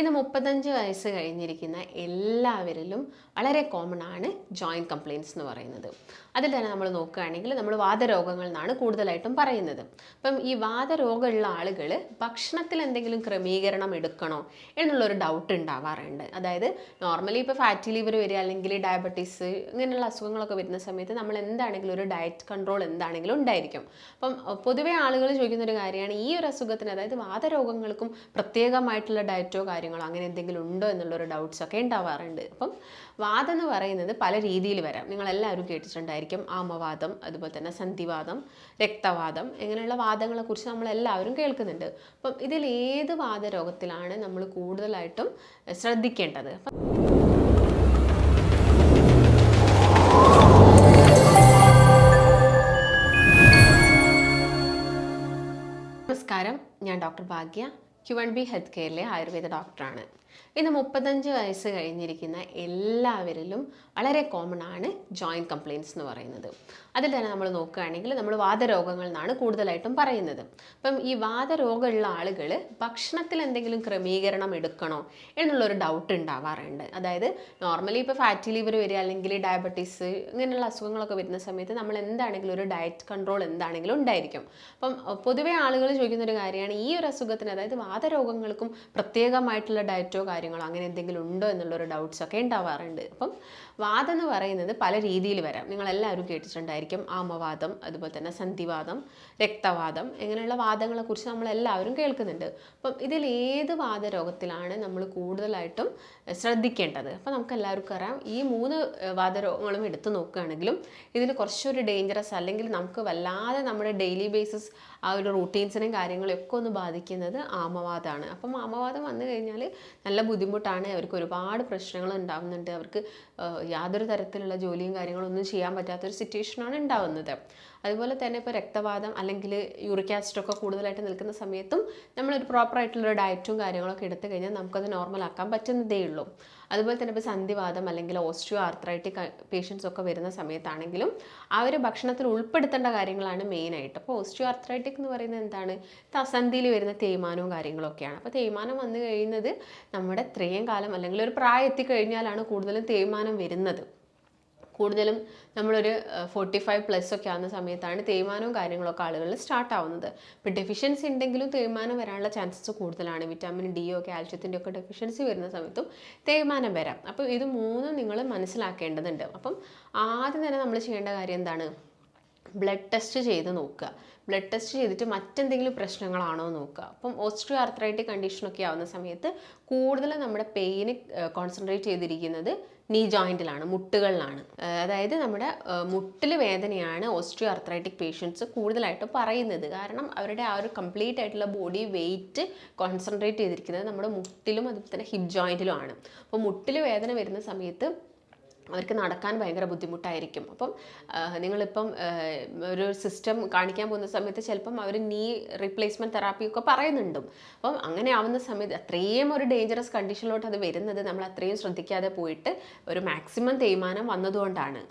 ഇന്ന് മുപ്പത്തഞ്ച് വയസ്സ് കഴിഞ്ഞിരിക്കുന്ന എല്ലാവരിലും വളരെ കോമൺ ആണ് ജോയിന്റ് കംപ്ലയിൻസ് എന്ന് പറയുന്നത്. അതിൽ തന്നെ നമ്മൾ നോക്കുകയാണെങ്കിൽ നമ്മൾ വാദരോഗങ്ങൾ എന്നാണ് കൂടുതലായിട്ടും പറയുന്നത്. അപ്പം ഈ വാദരോഗമുള്ള ആളുകൾ ഭക്ഷണത്തിൽ എന്തെങ്കിലും ക്രമീകരണം എടുക്കണോ എന്നുള്ളൊരു ഡൗട്ട് ഉണ്ടാവാറുണ്ട്. അതായത് നോർമലി ഇപ്പോൾ ഫാറ്റി ലിവർ വരിക അല്ലെങ്കിൽ ഡയബറ്റീസ് ഇങ്ങനെയുള്ള അസുഖങ്ങളൊക്കെ വരുന്ന സമയത്ത് നമ്മൾ എന്താണെങ്കിലും ഒരു ഡയറ്റ് കൺട്രോൾ എന്താണെങ്കിലും ഉണ്ടായിരിക്കും. അപ്പം പൊതുവേ ആളുകൾ ചോദിക്കുന്ന ഒരു കാര്യമാണ് ഈ ഒരു അസുഖത്തിന് അതായത് വാദരോഗങ്ങൾക്കും പ്രത്യേകമായിട്ടുള്ള ഡയറ്റോ കാര്യങ്ങളോ അങ്ങനെ എന്തെങ്കിലും ഉണ്ടോ എന്നുള്ളൊരു ഡൗട്ട്സ് ഒക്കെ ഉണ്ടാവാറുണ്ട്. അപ്പം വാദം എന്ന് പറയുന്നത് പല രീതിയിൽ വരാം. നിങ്ങളെല്ലാവരും കേട്ടിട്ടുണ്ടായിരിക്കും ആമവാദം അതുപോലെ തന്നെ സന്ധിവാദം രക്തവാദം ഇങ്ങനെയുള്ള വാദങ്ങളെക്കുറിച്ച് നമ്മളെല്ലാവരും കേൾക്കുന്നുണ്ട്. അപ്പം ഇതിൽ ഏത് വാദരോഗത്തിലാണ് നമ്മൾ കൂടുതലായിട്ടും ശ്രദ്ധിക്കേണ്ടത്? അപ്പം നമസ്കാരം. ഞാൻ doctor Bhagya. Q one B health കെയറിലെ Ayurveda ഡോക്ടറാണ്. ഇന്ന് മുപ്പത്തഞ്ച് വയസ്സ് കഴിഞ്ഞിരിക്കുന്ന എല്ലാവരിലും വളരെ കോമൺ ആണ് ജോയിന്റ് കംപ്ലയിൻസ് എന്ന് പറയുന്നത്. അതിൽ തന്നെ നമ്മൾ നോക്കുകയാണെങ്കിൽ നമ്മൾ വാതരോഗങ്ങൾ എന്നാണ് കൂടുതലായിട്ടും പറയുന്നത്. അപ്പം ഈ വാതരോഗമുള്ള ആളുകൾ ഭക്ഷണത്തിൽ എന്തെങ്കിലും ക്രമീകരണം എടുക്കണോ എന്നുള്ളൊരു ഡൗട്ട് ഉണ്ടാവാറുണ്ട്. അതായത് നോർമലി ഇപ്പോൾ ഫാറ്റി ലിവർ വരിക അല്ലെങ്കിൽ ഡയബറ്റീസ് ഇങ്ങനെയുള്ള അസുഖങ്ങളൊക്കെ വരുന്ന സമയത്ത് നമ്മൾ എന്താണെങ്കിലും ഒരു ഡയറ്റ് കൺട്രോൾ എന്താണെങ്കിലും ഉണ്ടായിരിക്കും. അപ്പം പൊതുവേ ആളുകൾ ചോദിക്കുന്ന ഒരു കാര്യമാണ് ഈ ഒരു അസുഖത്തിന് അതായത് വാതരോഗങ്ങൾക്കും പ്രത്യേകമായിട്ടുള്ള ഡയറ്റോ കാര്യങ്ങളോ അങ്ങനെ എന്തെങ്കിലും ഉണ്ടോ എന്നുള്ളൊരു ഡൗട്ട്സ് ഒക്കെ ഉണ്ടാവാറുണ്ട്. അപ്പം വാദം എന്ന് പറയുന്നത് പല രീതിയിൽ വരാം. നിങ്ങളെല്ലാവരും കേട്ടിട്ടുണ്ടായിരിക്കും ആമവാദം അതുപോലെ തന്നെ സന്ധിവാദം രക്തവാദം ഇങ്ങനെയുള്ള വാദങ്ങളെക്കുറിച്ച് നമ്മളെല്ലാവരും കേൾക്കുന്നുണ്ട്. അപ്പം ഇതിൽ ഏത് വാദരോഗത്തിലാണ് നമ്മൾ കൂടുതലായിട്ടും ശ്രദ്ധിക്കേണ്ടത്. അപ്പോൾ നമുക്ക് എല്ലാവർക്കും അറിയാം ഈ മൂന്ന് വാതരോഗങ്ങളും എടുത്തു നോക്കുകയാണെങ്കിലും ഇതിൽ കുറച്ചൊരു ഡേഞ്ചറസ് അല്ലെങ്കിൽ നമുക്ക് വല്ലാതെ നമ്മുടെ ഡെയിലി ബേസിസ് ആ ഒരു റൂട്ടീൻസിനെയും കാര്യങ്ങളെയൊക്കെ ഒന്ന് ബാധിക്കുന്നത് ആമവാദമാണ് അപ്പം ആമവാദം വന്നു കഴിഞ്ഞാൽ നല്ല ബുദ്ധിമുട്ടാണ്. അവർക്ക് ഒരുപാട് പ്രശ്നങ്ങൾ ഉണ്ടാകുന്നുണ്ട് അവർക്ക് യാതൊരു തരത്തിലുള്ള ജോലിയും കാര്യങ്ങളും ഒന്നും ചെയ്യാൻ പറ്റാത്തൊരു സിറ്റുവേഷനാണ് ഉണ്ടാവുന്നത്. അതുപോലെ തന്നെ ഇപ്പോൾ രക്തവാദം അല്ലെങ്കിൽ യൂറിക് ആസിഡ് ഒക്കെ കൂടുതലായിട്ട് നിൽക്കുന്ന സമയത്തും നമ്മളൊരു പ്രോപ്പർ ആയിട്ടുള്ള ഡയറ്റും കാര്യങ്ങളൊക്കെ എടുത്തു കഴിഞ്ഞാൽ നമുക്കത് നോർമൽ ആക്കാൻ പറ്റുന്നതേ ഉള്ളൂ. അതുപോലെ തന്നെ ഇപ്പോൾ സന്ധിവാദം അല്ലെങ്കിൽ ഓസ്റ്റിയോ ആർത്രൈറ്റിക് പേഷ്യൻസ് ഒക്കെ വരുന്ന സമയത്താണെങ്കിലും ആ ഒരു ഭക്ഷണത്തിൽ ഉൾപ്പെടുത്തേണ്ട കാര്യങ്ങളാണ് മെയിനായിട്ട് അപ്പോൾ ഓസ്റ്റിയോ ആർത്രൈറ്റിക് എന്ന് പറയുന്നത് എന്താണ്? സന്ധിയിൽ വരുന്ന തേയ്മാനവും കാര്യങ്ങളൊക്കെയാണ്. അപ്പോൾ തേയ്മാനം വന്നു കഴിയുന്നത് നമ്മുടെ ഇത്രയും കാലം അല്ലെങ്കിൽ ഒരു പ്രായം എത്തിക്കഴിഞ്ഞാലാണ് കൂടുതലും തേയ്മാനം വരുന്നത്. കൂടുതലും നമ്മളൊരു ഫോർട്ടി ഫൈവ് പ്ലസ് ഒക്കെ ആവുന്ന സമയത്താണ് തേയ്മാനവും കാര്യങ്ങളൊക്കെ ആളുകളിൽ സ്റ്റാർട്ട് ആവുന്നത്. ഇപ്പോൾ ഡെഫിഷ്യൻസി ഉണ്ടെങ്കിലും തേയ്മാനം വരാനുള്ള ചാൻസസ് കൂടുതലാണ്. വിറ്റാമിൻ ഡിയോ കാൽഷ്യത്തിന്റെ ഒക്കെ ഡെഫിഷ്യൻസി വരുന്ന സമയത്തും തേയ്മാനം വരാം. അപ്പോൾ ഇത് മൂന്നും നിങ്ങൾ മനസ്സിലാക്കേണ്ടതുണ്ട്. അപ്പം ആദ്യം തന്നെ നമ്മൾ ചെയ്യേണ്ട കാര്യം എന്താണ്? ബ്ലഡ് ടെസ്റ്റ് ചെയ്ത് നോക്കുക. ബ്ലഡ് ടെസ്റ്റ് ചെയ്തിട്ട് മറ്റെന്തെങ്കിലും പ്രശ്നങ്ങളാണോ നോക്കുക. അപ്പം ഓസ്ട്രിയോ ആർത്രൈറ്റിക് കണ്ടീഷനൊക്കെ ആവുന്ന സമയത്ത് കൂടുതൽ നമ്മുടെ പെയിന് കോൺസെൻട്രേറ്റ് ചെയ്തിരിക്കുന്നത് നീ ജോയിന്റിലാണ് മുട്ടുകളിലാണ്. അതായത് നമ്മുടെ മുട്ടിൽ വേദനയാണ് ഓസ്ട്രിയോ ആർത്രൈറ്റിക് പേഷ്യൻസ് കൂടുതലായിട്ട് പറയുന്നത്. കാരണം അവരുടെ ആ ഒരു കംപ്ലീറ്റ് ആയിട്ടുള്ള ബോഡി വെയിറ്റ് കോൺസെൻട്രേറ്റ് ചെയ്തിരിക്കുന്നത് നമ്മുടെ മുട്ടിലും അതുപോലെ തന്നെ ഹിപ്പ് ജോയിന്റിലുമാണ് അപ്പോൾ മുട്ടിൽ വേദന വരുന്ന സമയത്ത് അവർക്ക് നടക്കാൻ ഭയങ്കര ബുദ്ധിമുട്ടായിരിക്കും. അപ്പം നിങ്ങളിപ്പം ഒരു സിസ്റ്റം കാണിക്കാൻ പോകുന്ന സമയത്ത് ചിലപ്പം അവർ നീ റീപ്ലേസ്മെന്റ് തെറാപ്പി ഒക്കെ പറയുന്നുണ്ടും. അപ്പം അങ്ങനെ ആവുന്ന സമയത്ത് അത്രയും ഒരു ഡേഞ്ചറസ് കണ്ടീഷനിലോട്ട് അത് വരുന്നത് നമ്മൾ അത്രയും ശ്രദ്ധിക്കാതെ പോയിട്ട് ഒരു മാക്സിമം തേയ്മാനം വന്നതുകൊണ്ടാണ്.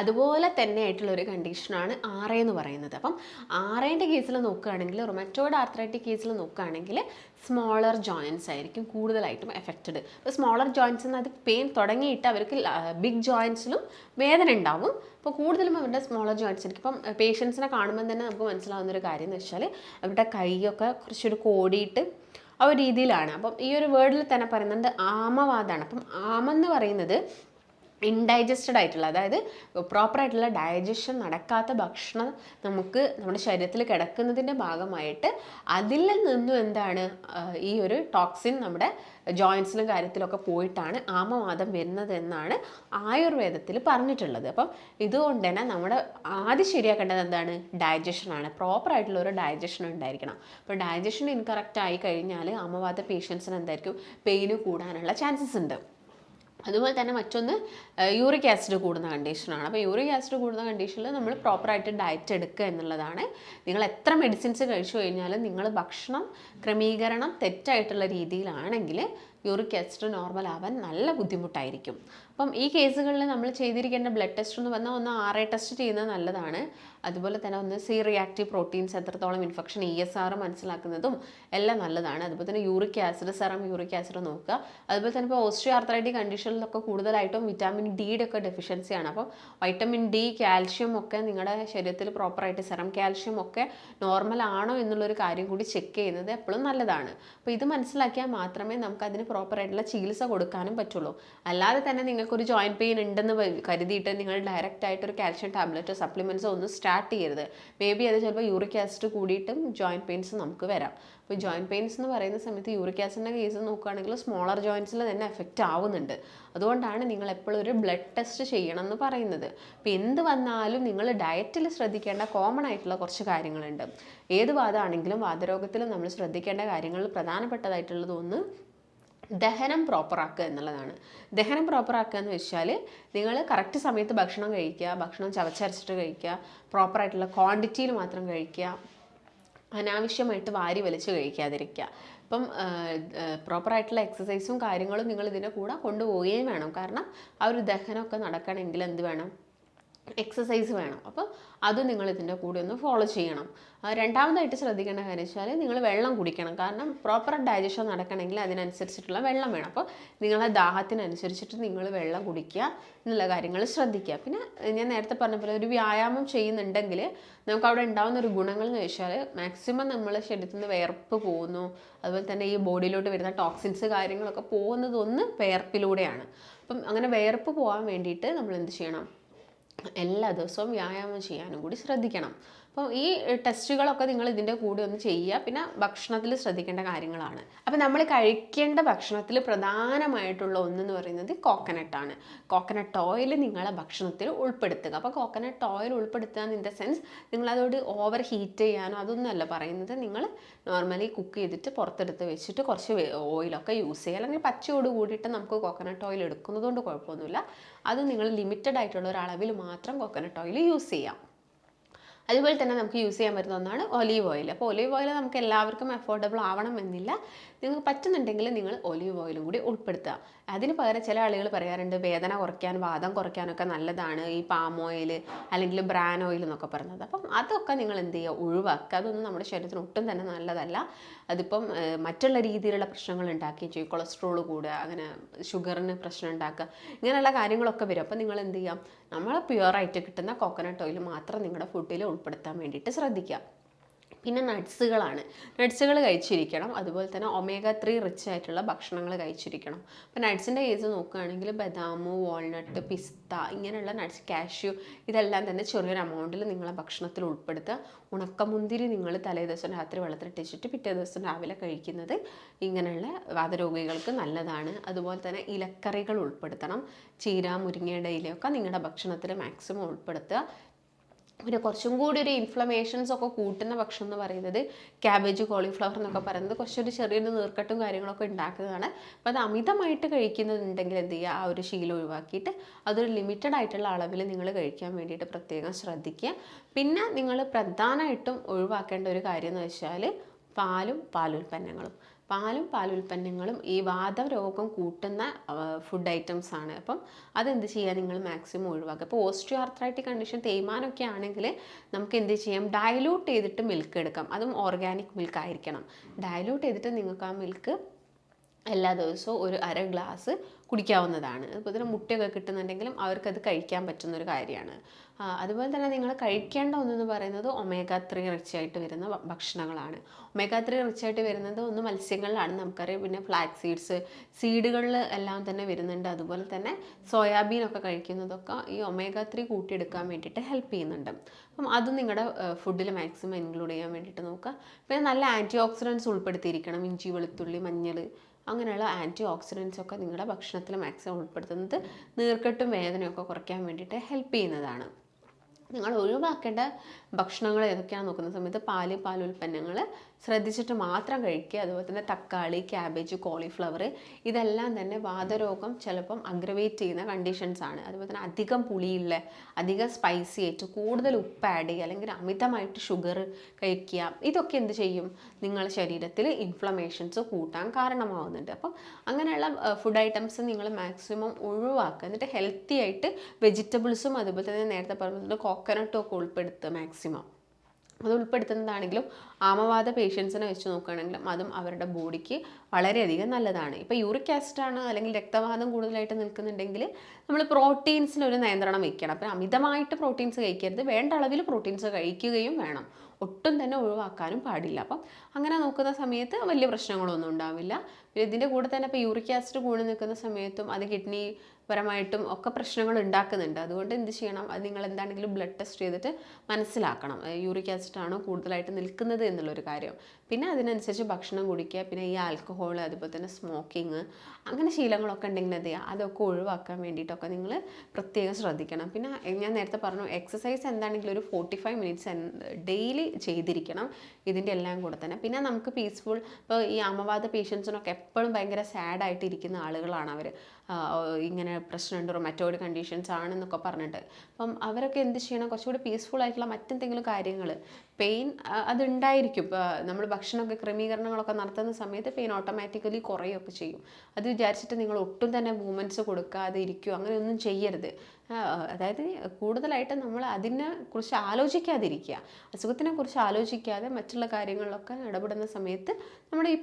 അതുപോലെ തന്നെ ആയിട്ടുള്ള ഒരു കണ്ടീഷനാണ് ആറ് എന്ന് പറയുന്നത്. അപ്പം ആറേന്റെ കേസിൽ നോക്കുകയാണെങ്കിൽ റൊമാറ്റോയിഡ് ആർത്രൈറ്റിക് കേസിൽ നോക്കുകയാണെങ്കിൽ സ്മോളർ ജോയിൻസ് ആയിരിക്കും കൂടുതലായിട്ടും എഫക്റ്റഡ് അപ്പോൾ സ്മോളർ ജോയിൻസ് എന്ന് അത് പെയിൻ തുടങ്ങിയിട്ട് അവർക്ക് ബിഗ് ജോയിൻസിലും വേദന ഉണ്ടാവും. അപ്പോൾ കൂടുതലും അവരുടെ സ്മോളർ ജോയിൻസ് ആയിരിക്കും. ഇപ്പം പേഷ്യൻസിനെ കാണുമ്പോൾ തന്നെ നമുക്ക് മനസ്സിലാവുന്ന ഒരു കാര്യം എന്ന് വെച്ചാൽ അവരുടെ കൈയൊക്കെ കുറച്ചൊരു കോടിയിട്ട് ആ ഒരു രീതിയിലാണ്. അപ്പം ഈ ഒരു വേർഡിൽ തന്നെ പറയുന്നുണ്ട് ആമവാദാണ്. അപ്പം ആമെന്ന് പറയുന്നത് ഇൻഡൈജസ്റ്റഡ് ആയിട്ടുള്ള അതായത് പ്രോപ്പറായിട്ടുള്ള ഡയജഷൻ നടക്കാത്ത ഭക്ഷണം നമുക്ക് നമ്മുടെ ശരീരത്തിൽ കിടക്കുന്നതിന്റെ ഭാഗമായിട്ട് അതിൽ നിന്നും എന്താണ് ഈ ഒരു ടോക്സിൻ നമ്മുടെ ജോയിൻസിലും കാര്യത്തിലൊക്കെ പോയിട്ടാണ് ആമവാദം വരുന്നതെന്നാണ് ആയുർവേദത്തിൽ പറഞ്ഞിട്ടുള്ളത്. അപ്പം ഇതുകൊണ്ട് തന്നെ നമ്മുടെ ആദ്യം ശരിയാക്കേണ്ടത് എന്താണ്? ഡൈജഷനാണ് പ്രോപ്പറായിട്ടുള്ള ഒരു ഡൈജഷൻ ഉണ്ടായിരിക്കണം. അപ്പോൾ ഡൈജഷൻ ഇൻകറക്റ്റ് ആയി കഴിഞ്ഞാൽ ആമവാദ പേഷ്യൻസിന് എന്തായിരിക്കും? പെയിന് കൂടാനുള്ള ചാൻസസ് ഉണ്ട്. അതുപോലെ തന്നെ മറ്റൊന്ന് യൂറിക് ആസിഡ് കൂടുന്ന കണ്ടീഷനാണ്. അപ്പോൾ യൂറിക് ആസിഡ് കൂടുന്ന കണ്ടീഷനിൽ നമ്മൾ പ്രോപ്പറായിട്ട് ഡയറ്റ് എടുക്കുക എന്നുള്ളതാണ്. നിങ്ങൾ എത്ര മെഡിസിൻസ് കഴിച്ചു കഴിഞ്ഞാലും നിങ്ങൾ ഭക്ഷണം ക്രമീകരണം തെറ്റായിട്ടുള്ള രീതിയിലാണെങ്കിൽ യൂറിക് ആസിഡ് നോർമൽ ആവാൻ നല്ല ബുദ്ധിമുട്ടായിരിക്കും. അപ്പം ഈ കേസുകളിൽ നമ്മൾ ചെയ്തിരിക്കേണ്ട ബ്ലഡ് ടെസ്റ്റ് എന്ന് പറഞ്ഞാൽ ഒന്ന് ആർ എ ടെസ്റ്റ് ചെയ്യുന്നത് നല്ലതാണ്. അതുപോലെ തന്നെ ഒന്ന് സി റിയാക്റ്റീവ് പ്രോട്ടീൻസ് എത്രത്തോളം ഇൻഫെക്ഷൻ ഇ എസ് ആർ മനസ്സിലാക്കുന്നതും എല്ലാം നല്ലതാണ്. അതുപോലെ തന്നെ uric acid serum uric acid നോക്കുക. അതുപോലെ തന്നെ ഇപ്പോൾ ഓസ്ട്രിയോ ആർത്രൈറ്റിക് കണ്ടീഷനിലൊക്കെ കൂടുതലായിട്ടും വിറ്റാമിൻ ഡിയുടെ ഒക്കെ ഡെഫിഷ്യൻസിയാണ് അപ്പോൾ വൈറ്റമിൻ ഡി കാൽഷ്യം ഒക്കെ നിങ്ങളുടെ ശരീരത്തിൽ പ്രോപ്പറായിട്ട് സെറം കാൽഷ്യം ഒക്കെ നോർമൽ ആണോ എന്നുള്ളൊരു കാര്യം കൂടി ചെക്ക് ചെയ്യുന്നത് എപ്പോഴും നല്ലതാണ്. അപ്പോൾ ഇത് മനസ്സിലാക്കിയാൽ മാത്രമേ നമുക്ക് അതിന് പ്രോപ്പറായിട്ടുള്ള ചികിത്സ കൊടുക്കാനും പറ്റുള്ളൂ. അല്ലാതെ തന്നെ നിങ്ങൾക്കൊരു ജോയിന്റ് പെയിൻ ഉണ്ടെന്ന് കരുതിയിട്ട് നിങ്ങൾ ഡയറക്റ്റ് ആയിട്ട് ഒരു കാൽഷ്യം ടാബ്ലറ്റോ സപ്ലിമെന്റ്സോ ഒന്നും സ്റ്റാർട്ട് ചെയ്യരുത്. മേ ബി അത് ചിലപ്പോൾ യൂറിക് ആസിഡ് കൂടിയിട്ടും ജോയിന്റ് പെയിൻസ് നമുക്ക് വരാം. അപ്പോൾ ജോയിന്റ് പെയിൻസ് എന്ന് പറയുന്ന സമയത്ത് യൂറിക് ആസിഡിന്റെ കേസ് നോക്കുകയാണെങ്കിൽ സ്മോളർ ജോയിന്റ്സിൽ തന്നെ എഫക്റ്റ് ആവുന്നുണ്ട്. അതുകൊണ്ടാണ് നിങ്ങൾ എപ്പോഴും ഒരു ബ്ലഡ് ടെസ്റ്റ് ചെയ്യണം എന്ന് പറയുന്നത്. അപ്പോൾ എന്ത് വന്നാലും നിങ്ങൾ ഡയറ്റിൽ ശ്രദ്ധിക്കേണ്ട കോമൺ ആയിട്ടുള്ള കുറച്ച് കാര്യങ്ങളുണ്ട്. ഏത് വാദമാണെങ്കിലും വാദരോഗത്തിൽ നമ്മൾ ശ്രദ്ധിക്കേണ്ട കാര്യങ്ങളിൽ പ്രധാനപ്പെട്ടതായിട്ടുള്ളത് ഒന്ന് ദഹനം പ്രോപ്പറാക്കുക എന്നുള്ളതാണ്. ദഹനം പ്രോപ്പറാക്കുക എന്ന് വെച്ചാൽ നിങ്ങൾ കറക്റ്റ് സമയത്ത് ഭക്ഷണം കഴിക്കുക ഭക്ഷണം ചവച്ചരച്ചിട്ട് കഴിക്കുക പ്രോപ്പറായിട്ടുള്ള ക്വാണ്ടിറ്റിയിൽ മാത്രം കഴിക്കുക അനാവശ്യമായിട്ട് വാരി വലിച്ച് കഴിക്കാതിരിക്കുക. ഇപ്പം പ്രോപ്പറായിട്ടുള്ള എക്സസൈസും കാര്യങ്ങളും നിങ്ങൾ ഇതിന്റെ കൂടെ കൊണ്ടുപോവുകയും വേണം. കാരണം ആ ഒരു ദഹനമൊക്കെ നടക്കണമെങ്കിൽ എന്ത് വേണം? എക്സസൈസ് വേണം. അപ്പോൾ അത് നിങ്ങൾ ഇതിന്റെ കൂടെ ഒന്ന് ഫോളോ ചെയ്യണം. രണ്ടാമതായിട്ട് ശ്രദ്ധിക്കേണ്ട കാര്യം വെച്ചാൽ നിങ്ങൾ വെള്ളം കുടിക്കണം. കാരണം പ്രോപ്പർ ഡൈജഷൻ നടക്കണമെങ്കിൽ അതിനനുസരിച്ചിട്ടുള്ള വെള്ളം വേണം. അപ്പോൾ നിങ്ങളെ ദാഹത്തിനനുസരിച്ചിട്ട് നിങ്ങൾ വെള്ളം കുടിക്കുക എന്നുള്ള കാര്യങ്ങൾ ശ്രദ്ധിക്കുക. പിന്നെ ഞാൻ നേരത്തെ പറഞ്ഞ പോലെ ഒരു വ്യായാമം ചെയ്യുന്നുണ്ടെങ്കിൽ നമുക്ക് അവിടെ ഉണ്ടാകുന്ന ഒരു ഗുണങ്ങൾ എന്ന് വെച്ചാൽ മാക്സിമം നമ്മളെ ശരീരത്തിൽ നിന്ന് വിയർപ്പ് പോകുന്നു. അതുപോലെ തന്നെ ഈ ബോഡിയിലോട്ട് വരുന്ന ടോക്സിൻസ് കാര്യങ്ങളൊക്കെ പോകുന്നത് ഒന്ന് അപ്പം അങ്ങനെ വിയർപ്പ് പോകാൻ വേണ്ടിയിട്ട് നമ്മൾ എന്ത് ചെയ്യണം? എല്ലാ ദിവസവും വ്യായാമം ചെയ്യാനും കൂടി ശ്രദ്ധിക്കണം. അപ്പോൾ ഈ ടെസ്റ്റുകളൊക്കെ നിങ്ങൾ ഇതിന്റെ കൂടെ ഒന്ന് ചെയ്യുക. പിന്നെ ഭക്ഷണത്തിൽ ശ്രദ്ധിക്കേണ്ട കാര്യങ്ങളാണ്. അപ്പോൾ നമ്മൾ കഴിക്കേണ്ട ഭക്ഷണത്തിൽ പ്രധാനമായിട്ടുള്ള ഒന്നെന്ന് പറയുന്നത് കോക്കനട്ടാണ്. കോക്കനട്ട് ഓയിൽ നിങ്ങളെ ഭക്ഷണത്തിൽ ഉൾപ്പെടുത്തുക. അപ്പോൾ കോക്കനട്ട് ഓയിൽ ഉൾപ്പെടുത്തുക ഇൻ ദ സെൻസ് നിങ്ങളതോട് ഓവർ ഹീറ്റ് ചെയ്യാനോ അതൊന്നുമല്ല പറയുന്നത്. നിങ്ങൾ നോർമലി കുക്ക് ചെയ്തിട്ട് പുറത്തെടുത്ത് വെച്ചിട്ട് കുറച്ച് ഓയിലൊക്കെ യൂസ് ചെയ്യുക. അല്ലെങ്കിൽ പച്ചയോട് കൂടിയിട്ട് നമുക്ക് കോക്കനട്ട് ഓയിൽ എടുക്കുന്നതുകൊണ്ട് കുഴപ്പമൊന്നുമില്ല. അത് നിങ്ങൾ ലിമിറ്റഡ് ആയിട്ടുള്ള ഒരു അളവിൽ മാത്രം കോക്കനട്ട് ഓയിൽ യൂസ് ചെയ്യാം. അതുപോലെ തന്നെ നമുക്ക് യൂസ് ചെയ്യാൻ പറ്റുന്ന ഒന്നാണ് ഒലീവ് ഓയിൽ അപ്പോൾ ഒലീവ് ഓയിൽ നമുക്ക് എല്ലാവർക്കും അഫോർഡബിൾ ആവണമെന്നില്ല. നിങ്ങൾക്ക് പറ്റുന്നുണ്ടെങ്കിൽ നിങ്ങൾ ഒലിവ് ഓയിലും കൂടി ഉൾപ്പെടുത്തുക. അതിന് പകരം ചില ആളുകൾ പറയാറുണ്ട് വേദന കുറയ്ക്കാൻ വാദം കുറയ്ക്കാനൊക്കെ നല്ലതാണ് ഈ പാം ഓയിൽ അല്ലെങ്കിൽ ബ്രാൻ ഓയിൽ എന്നൊക്കെ പറയുന്നത്. അപ്പം അതൊക്കെ നിങ്ങൾ എന്ത് ചെയ്യുക? ഒഴിവാക്കുക. അതൊന്നും നമ്മുടെ ശരീരത്തിന് ഒട്ടും തന്നെ നല്ലതല്ല. അതിപ്പം മറ്റുള്ള രീതിയിലുള്ള പ്രശ്നങ്ങൾ ഉണ്ടാക്കുകയും ചെയ്യും. കൊളസ്ട്രോൾ കൂടുക അങ്ങനെ ഷുഗറിന് പ്രശ്നം ഉണ്ടാക്കുക ഇങ്ങനെയുള്ള കാര്യങ്ങളൊക്കെ വരും. അപ്പം നിങ്ങൾ എന്ത് ചെയ്യാം നമ്മൾ പ്യുവറായിട്ട് കിട്ടുന്ന കോക്കനട്ട് ഓയിൽ മാത്രം നിങ്ങളുടെ ഫുഡിൽ ഉൾപ്പെടുത്താൻ വേണ്ടിയിട്ട് ശ്രദ്ധിക്കുക. പിന്നെ നട്ട്സുകളാണ്. നട്ട്സുകൾ കഴിച്ചിരിക്കണം. അതുപോലെ തന്നെ ഒമേഗ ത്രീ റിച്ച് ആയിട്ടുള്ള ഭക്ഷണങ്ങൾ കഴിച്ചിരിക്കണം. അപ്പോൾ നട്ട്സിന്റെ കേസ് നോക്കുകയാണെങ്കിൽ ബദാം വാൾനട്ട് പിസ്ത ഇങ്ങനെയുള്ള നട്ട്സ് കാഷ്യൂ ഇതെല്ലാം തന്നെ ചെറിയൊരു എമൗണ്ടിൽ നിങ്ങളെ ഭക്ഷണത്തിൽ ഉൾപ്പെടുത്തുക. ഉണക്കമുന്തിരി നിങ്ങൾ തലേ ദിവസം രാത്രി വെള്ളത്തിലിട്ടിച്ചിട്ട് പിറ്റേ ദിവസം രാവിലെ കഴിക്കുന്നത് ഇങ്ങനെയുള്ള വാതരോഗികൾക്ക് നല്ലതാണ്. അതുപോലെ തന്നെ ഇലക്കറികൾ ഉൾപ്പെടുത്തണം. ചീര മുരിങ്ങയുടെ ഇലയൊക്കെ നിങ്ങളുടെ ഭക്ഷണത്തിൽ മാക്സിമം ഉൾപ്പെടുത്തുക. പിന്നെ കുറച്ചും കൂടി ഒരു ഇൻഫ്ലമേഷൻസ് ഒക്കെ കൂട്ടുന്ന ഭക്ഷണം എന്ന് പറയുന്നത് ക്യാബേജ് കോളിഫ്ലവർ എന്നൊക്കെ പറയുന്നത് കുറച്ചൊരു ചെറിയൊരു നീർക്കെട്ടും കാര്യങ്ങളൊക്കെ ഉണ്ടാക്കുന്നതാണ്. അപ്പോൾ അത് അമിതമായിട്ട് കഴിക്കുന്നുണ്ടെങ്കിൽ എന്ത് ചെയ്യുക? ആ ഒരു ശീലം ഒഴിവാക്കിയിട്ട് അതൊരു ലിമിറ്റഡ് ആയിട്ടുള്ള അളവിൽ നിങ്ങൾ കഴിക്കാൻ വേണ്ടിയിട്ട് പ്രത്യേകം ശ്രദ്ധിക്കുക. പിന്നെ നിങ്ങൾ പ്രധാനമായിട്ടും ഒഴിവാക്കേണ്ട ഒരു കാര്യം എന്ന് വെച്ചാൽ പാലും പാലുൽപ്പന്നങ്ങളും. പാലും പാലുൽപ്പന്നങ്ങളും ഈ വാതരോഗം കൂട്ടുന്ന ഫുഡ് ഐറ്റംസ് ആണ്. അപ്പം അതെന്ത് ചെയ്യുക നിങ്ങൾ മാക്സിമം ഒഴിവാക്കുക. അപ്പോൾ ഓസ്ട്രിയോ ആർത്രൈറ്റിക് കണ്ടീഷൻ തേയ്മാനമൊക്കെ ആണെങ്കിൽ നമുക്ക് എന്ത് ചെയ്യാം? ഡയലൂട്ട് ചെയ്തിട്ട് മിൽക്ക് എടുക്കാം. അതും ഓർഗാനിക് മിൽക്ക് ആയിരിക്കണം. ഡയലൂട്ട് ചെയ്തിട്ട് നിങ്ങൾക്ക് ആ മിൽക്ക് എല്ലാ ദിവസവും ഒരു അര ഗ്ലാസ് കുടിക്കാവുന്നതാണ്. അതുപോലെ തന്നെ മുട്ടയൊക്കെ കിട്ടുന്നുണ്ടെങ്കിലും അവർക്കത് കഴിക്കാൻ പറ്റുന്ന ഒരു കാര്യമാണ് അതുപോലെ തന്നെ നിങ്ങൾ കഴിക്കേണ്ട ഒന്നെന്ന് പറയുന്നത് ഒമേഗ ത്രീ റിച്ച് ആയിട്ട് വരുന്ന ഭക്ഷണങ്ങളാണ്. ഒമേഗ ത്രീ റിച്ച് ആയിട്ട് വരുന്നത് ഒന്ന് മത്സ്യങ്ങളിലാണ് നമുക്കറിയാം. പിന്നെ ഫ്ലാക്സ് സീഡ്സ് സീഡുകളിൽ എല്ലാം തന്നെ വരുന്നുണ്ട്. അതുപോലെ തന്നെ സോയാബീനൊക്കെ കഴിക്കുന്നതൊക്കെ ഈ ഒമേഗ ത്രീ കൂട്ടിയെടുക്കാൻ വേണ്ടിയിട്ട് ഹെൽപ്പ് ചെയ്യുന്നുണ്ട്. അപ്പം അത് നിങ്ങളുടെ ഫുഡിൽ മാക്സിമം ഇൻക്ലൂഡ് ചെയ്യാൻ വേണ്ടിയിട്ട് നോക്കുക. പിന്നെ നല്ല ആന്റി ഓക്സിഡൻസ് ഉൾപ്പെടുത്തിയിരിക്കണം. ഇഞ്ചി വെളുത്തുള്ളി മഞ്ഞൾ അങ്ങനെയുള്ള ആന്റി ഓക്സിഡൻസ് ഒക്കെ നിങ്ങളുടെ ഭക്ഷണത്തിൽ മാക്സിമം ഉൾപ്പെടുത്തുന്നത് നീർക്കെട്ടും വേദനയൊക്കെ കുറയ്ക്കാൻ വേണ്ടിയിട്ട് ഹെൽപ്പ് ചെയ്യുന്നതാണ്. നിങ്ങൾ ഒഴിവാക്കേണ്ട ഭക്ഷണങ്ങൾ ഏതൊക്കെയാണെന്ന് നോക്കുന്ന സമയത്ത് പാൽ പാലുൽപ്പന്നങ്ങൾ ശ്രദ്ധിച്ചിട്ട് മാത്രം കഴിക്കുക. അതുപോലെ തന്നെ തക്കാളി ക്യാബേജ് കോളിഫ്ലവർ ഇതെല്ലാം തന്നെ വാതരോഗം ചിലപ്പം അഗ്രവേറ്റ് ചെയ്യുന്ന കണ്ടീഷൻസ് ആണ്. അതുപോലെ തന്നെ അധികം പുളിയുള്ള അധികം സ്പൈസി ആയിട്ട് കൂടുതൽ ഉപ്പ് ആഡ് ചെയ്യുക അല്ലെങ്കിൽ അമിതമായിട്ട് ഷുഗർ കഴിക്കുക ഇതൊക്കെ എന്ത് ചെയ്യും? നിങ്ങളുടെ ശരീരത്തിൽ ഇൻഫ്ലമേഷൻസ് കൂട്ടാൻ കാരണമാവുന്നുണ്ട്. അപ്പം അങ്ങനെയുള്ള ഫുഡ് ഐറ്റംസ് നിങ്ങൾ മാക്സിമം ഒഴിവാക്കുക. എന്നിട്ട് ഹെൽത്തി ആയിട്ട് വെജിറ്റബിൾസും അതുപോലെ തന്നെ നേരത്തെ പറഞ്ഞിട്ടുണ്ട് കോക്കനട്ടും ഒക്കെ ഉൾപ്പെടുത്തുക മാക്സിമം അത് ഉൾപ്പെടുത്തുന്നതാണെങ്കിലും ആമവാദ പേഷ്യൻസിനെ വെച്ച് നോക്കുകയാണെങ്കിലും അതും അവരുടെ ബോഡിക്ക് വളരെയധികം നല്ലതാണ്. ഇപ്പോൾ യൂറിക് ആസിഡ് ആണ് അല്ലെങ്കിൽ രക്തവാദം കൂടുതലായിട്ട് നിൽക്കുന്നുണ്ടെങ്കിൽ നമ്മൾ പ്രോട്ടീൻസിനൊരു നിയന്ത്രണം വയ്ക്കണം അപ്പം അമിതമായിട്ട് പ്രോട്ടീൻസ് കഴിക്കരുത്. വേണ്ട അളവിൽ പ്രോട്ടീൻസ് കഴിക്കുകയും വേണം. ഒട്ടും തന്നെ ഒഴിവാക്കാനും പാടില്ല. അപ്പം അങ്ങനെ നോക്കുന്ന സമയത്ത് വലിയ പ്രശ്നങ്ങളൊന്നും ഉണ്ടാവില്ല. പിന്നെ ഇതിന്റെ കൂടെ തന്നെ ഇപ്പോൾ യൂറിക് ആസിഡ് കൂടി നിൽക്കുന്ന സമയത്തും അത് കിഡ്നി പരമായിട്ടും ഒക്കെ പ്രശ്നങ്ങൾ ഉണ്ടാക്കുന്നുണ്ട്. അതുകൊണ്ട് എന്ത് ചെയ്യണം? അത് നിങ്ങൾ എന്താണെങ്കിലും ബ്ലഡ് ടെസ്റ്റ് ചെയ്തിട്ട് മനസ്സിലാക്കണം. യൂറിക് ആസിഡ് ആണോ കൂടുതലായിട്ട് നിൽക്കുന്നത് എന്നുള്ളൊരു കാര്യം. പിന്നെ അതിനനുസരിച്ച് ഭക്ഷണം കുടിക്കുക പിന്നെ ഈ ആൽക്കഹോൾ അതുപോലെ തന്നെ സ്മോക്കിങ് അങ്ങനെ ശീലങ്ങളൊക്കെ ഉണ്ടെങ്കിൽ എന്ത് ചെയ്യുക അതൊക്കെ ഒഴിവാക്കാൻ വേണ്ടിയിട്ടൊക്കെ നിങ്ങൾ പ്രത്യേകം ശ്രദ്ധിക്കണം. പിന്നെ ഞാൻ നേരത്തെ പറഞ്ഞു എക്സസൈസ് എന്താണെങ്കിലും ഒരു ഫോർട്ടി ഫൈവ് മിനിറ്റ്സ് ഡെയിലി ചെയ്തിരിക്കണം ഇതിന്റെ എല്ലാം കൂടെ തന്നെ. പിന്നെ നമുക്ക് പീസ്ഫുൾ ഇപ്പോൾ ഈ അമവാദ പേഷ്യൻസിനൊക്കെ എപ്പോഴും ഭയങ്കര സാഡായിട്ടിരിക്കുന്ന ആളുകളാണ് അവർ ഇങ്ങനെ പ്രശ്നമുണ്ട് റൊമാറ്റോയിഡ് കണ്ടീഷൻസ് ആണെന്നൊക്കെ പറഞ്ഞിട്ട്. അപ്പം അവരൊക്കെ എന്ത് ചെയ്യണം? കുറച്ചുകൂടി പീസ്ഫുൾ ആയിട്ടുള്ള മറ്റെന്തെങ്കിലും കാര്യങ്ങൾ. പെയിൻ അതുണ്ടായിരിക്കും. നമ്മൾ ഭക്ഷണമൊക്കെ ക്രമീകരണങ്ങളൊക്കെ നടത്തുന്ന സമയത്ത് പെയിൻ ഓട്ടോമാറ്റിക്കലി കുറയുകയൊക്കെ ചെയ്യും. അത് വിചാരിച്ചിട്ട് നിങ്ങൾ ഒട്ടും തന്നെ മൂവ്മെന്റ്സ് കൊടുക്കാതെ ഇരിക്കുകയോ അങ്ങനെയൊന്നും ചെയ്യരുത്. അതായത് കൂടുതലായിട്ട് നമ്മൾ അതിനെ കുറിച്ച് ആലോചിക്കാതിരിക്കുക. അസുഖത്തിനെ കുറിച്ച് ആലോചിക്കാതെ മറ്റുള്ള കാര്യങ്ങളിലൊക്കെ ഇടപെടുന്ന സമയത്ത് നമ്മുടെ ഈ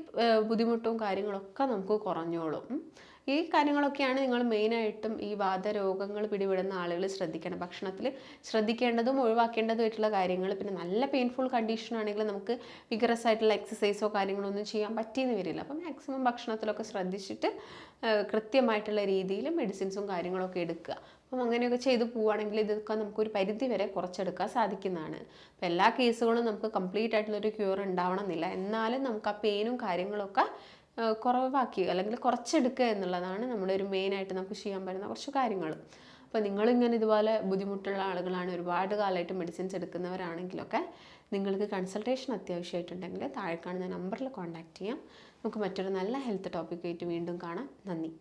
ബുദ്ധിമുട്ടും കാര്യങ്ങളൊക്കെ നമുക്ക് കുറഞ്ഞോളും. ഈ കാര്യങ്ങളൊക്കെയാണ് നിങ്ങൾ മെയിനായിട്ടും ഈ വാതരോഗങ്ങൾ പിടിപെടുന്ന ആളുകൾ ശ്രദ്ധിക്കണം. ഭക്ഷണത്തിൽ ശ്രദ്ധിക്കേണ്ടതും ഒഴിവാക്കേണ്ടതുമായിട്ടുള്ള കാര്യങ്ങൾ. പിന്നെ നല്ല പെയിൻഫുൾ കണ്ടീഷൻ ആണെങ്കിൽ നമുക്ക് വിഗ്രസ് ആയിട്ടുള്ള എക്സസൈസോ കാര്യങ്ങളോ ഒന്നും ചെയ്യാൻ പറ്റിയെന്ന് വരില്ല. അപ്പം മാക്സിമം ഭക്ഷണത്തിലൊക്കെ ശ്രദ്ധിച്ചിട്ട് കൃത്യമായിട്ടുള്ള രീതിയിൽ മെഡിസിൻസും കാര്യങ്ങളൊക്കെ എടുക്കുക. അപ്പം അങ്ങനെയൊക്കെ ചെയ്ത് പോവുകയാണെങ്കിൽ ഇതൊക്കെ നമുക്കൊരു പരിധി വരെ കുറച്ചെടുക്കാൻ സാധിക്കുന്നതാണ്. അപ്പം എല്ലാ കേസുകളും നമുക്ക് കംപ്ലീറ്റ് ആയിട്ടുള്ളൊരു ക്യൂർ ഉണ്ടാവണമെന്നില്ല. എന്നാലും നമുക്ക് ആ പെയിനും കാര്യങ്ങളൊക്കെ കുറവാക്കി അല്ലെങ്കിൽ കുറച്ചെടുക്കുക എന്നുള്ളതാണ് നമ്മുടെ ഒരു മെയിനായിട്ട് നമുക്ക് ചെയ്യാൻ പറ്റുന്ന കുറച്ച് കാര്യങ്ങൾ. അപ്പോൾ നിങ്ങളിങ്ങനെ ഇതുപോലെ ബുദ്ധിമുട്ടുള്ള ആളുകളാണ് ഒരുപാട് കാലമായിട്ട് മെഡിസിൻസ് എടുക്കുന്നവരാണെങ്കിലൊക്കെ നിങ്ങൾക്ക് കൺസൾട്ടേഷൻ അത്യാവശ്യമായിട്ടുണ്ടെങ്കിൽ താഴെ കാണുന്ന നമ്പറിൽ കോൺടാക്റ്റ് ചെയ്യാം. നമുക്ക് മറ്റൊരു നല്ല ഹെൽത്ത് ടോപ്പിക്കായിട്ട് വീണ്ടും കാണാം. നന്ദി.